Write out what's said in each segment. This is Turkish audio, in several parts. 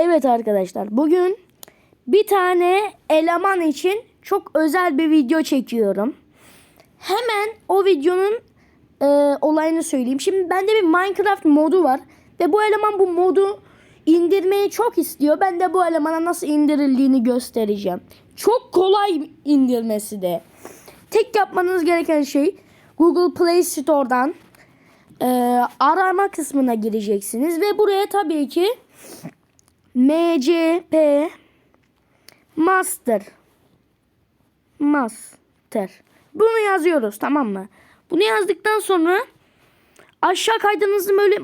Evet arkadaşlar bugün bir tane eleman için çok özel bir video çekiyorum. Hemen o videonun e, olayını söyleyeyim. Şimdi bende bir Minecraft modu var ve bu eleman bu modu indirmeyi çok istiyor. Ben de bu elemana nasıl indirildiğini göstereceğim. Çok kolay indirmesi de. Tek yapmanız gereken şey Google Play Store'dan e, arama kısmına gireceksiniz ve buraya tabii ki MCP Master Master bunu yazıyoruz tamam mı? Bunu yazdıktan sonra aşağı kaydığınızda böyle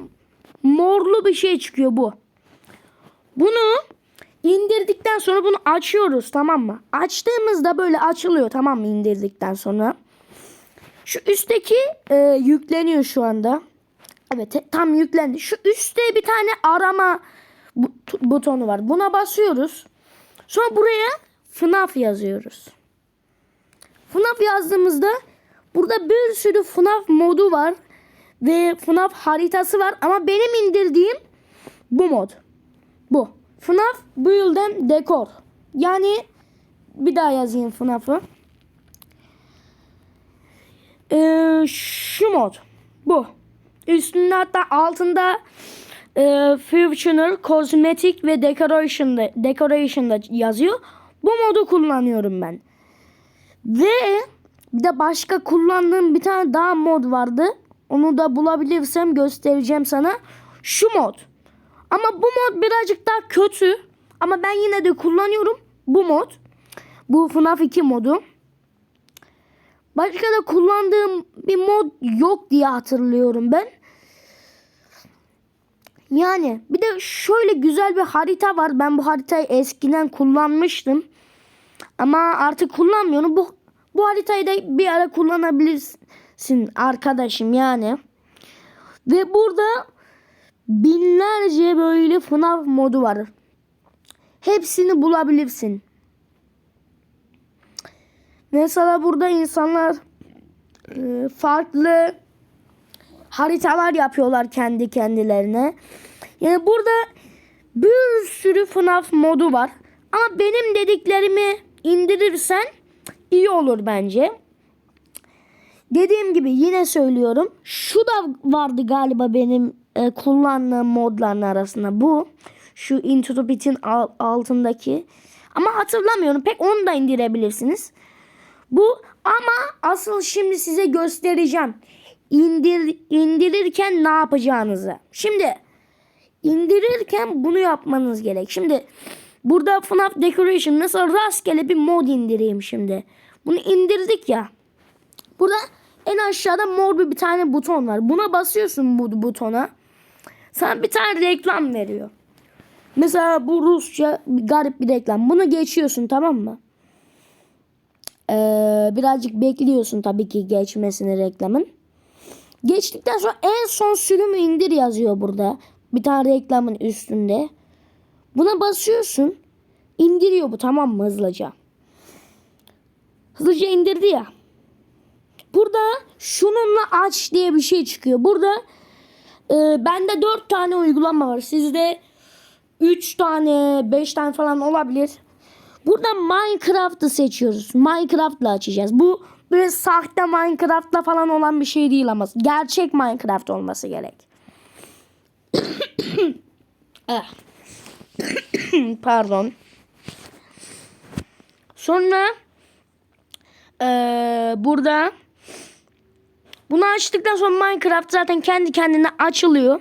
morlu bir şey çıkıyor bu. Bunu indirdikten sonra bunu açıyoruz tamam mı? Açtığımızda böyle açılıyor tamam mı indirdikten sonra. Şu üstteki e, yükleniyor şu anda. Evet tam yüklendi. Şu üstte bir tane arama butonu var. Buna basıyoruz. Sonra buraya FNAF yazıyoruz. FNAF yazdığımızda burada bir sürü FNAF modu var. Ve FNAF haritası var. Ama benim indirdiğim bu mod. Bu. FNAF Build and Decor. Yani bir daha yazayım FNAF'ı. Ee, şu mod. Bu. Üstünde hatta altında e, Functional, Cosmetic ve Decoration da, Decoration da yazıyor. Bu modu kullanıyorum ben. Ve bir de başka kullandığım bir tane daha mod vardı. Onu da bulabilirsem göstereceğim sana. Şu mod. Ama bu mod birazcık daha kötü. Ama ben yine de kullanıyorum bu mod. Bu FNAF 2 modu. Başka da kullandığım bir mod yok diye hatırlıyorum ben. Yani bir de şöyle güzel bir harita var. Ben bu haritayı eskiden kullanmıştım. Ama artık kullanmıyorum. Bu bu haritayı da bir ara kullanabilirsin arkadaşım yani. Ve burada binlerce böyle FNAF modu var. Hepsini bulabilirsin. Mesela burada insanlar e, farklı haritalar yapıyorlar kendi kendilerine. Yani burada bir sürü FNAF modu var. Ama benim dediklerimi indirirsen iyi olur bence. Dediğim gibi yine söylüyorum. Şu da vardı galiba benim e, kullandığım modların arasında bu. Şu Into the Pit'in al- altındaki. Ama hatırlamıyorum. Pek onu da indirebilirsiniz. Bu ama asıl şimdi size göstereceğim. İndir, indirirken ne yapacağınızı. Şimdi indirirken bunu yapmanız gerek. Şimdi burada FNAF Decoration mesela rastgele bir mod indireyim şimdi. Bunu indirdik ya. Burada en aşağıda mor bir, tane buton var. Buna basıyorsun bu butona. Sana bir tane reklam veriyor. Mesela bu Rusça garip bir reklam. Bunu geçiyorsun tamam mı? Ee, birazcık bekliyorsun tabii ki geçmesini reklamın. Geçtikten sonra en son sürümü indir yazıyor burada. Bir tane reklamın üstünde. Buna basıyorsun. İndiriyor bu tamam mı hızlıca. Hızlıca indirdi ya. Burada şununla aç diye bir şey çıkıyor. Burada e, bende 4 tane uygulama var. Sizde 3 tane 5 tane falan olabilir. Burada Minecraft'ı seçiyoruz. Minecraft'la açacağız. Bu böyle sahte Minecraft'la falan olan bir şey değil ama gerçek Minecraft olması gerek. Ah. Pardon. Sonra eee, burada bunu açtıktan sonra Minecraft zaten kendi kendine açılıyor.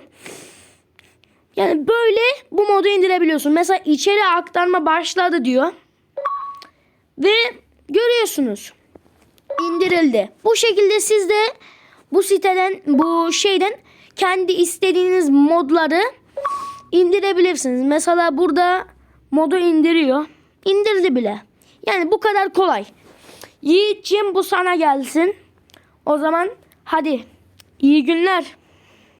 Yani böyle bu modu indirebiliyorsun. Mesela içeri aktarma başladı diyor. Ve görüyorsunuz. indirildi. Bu şekilde siz de bu siteden bu şeyden kendi istediğiniz modları indirebilirsiniz. Mesela burada modu indiriyor. İndirdi bile. Yani bu kadar kolay. Yiğit'ciğim bu sana gelsin. O zaman hadi iyi günler.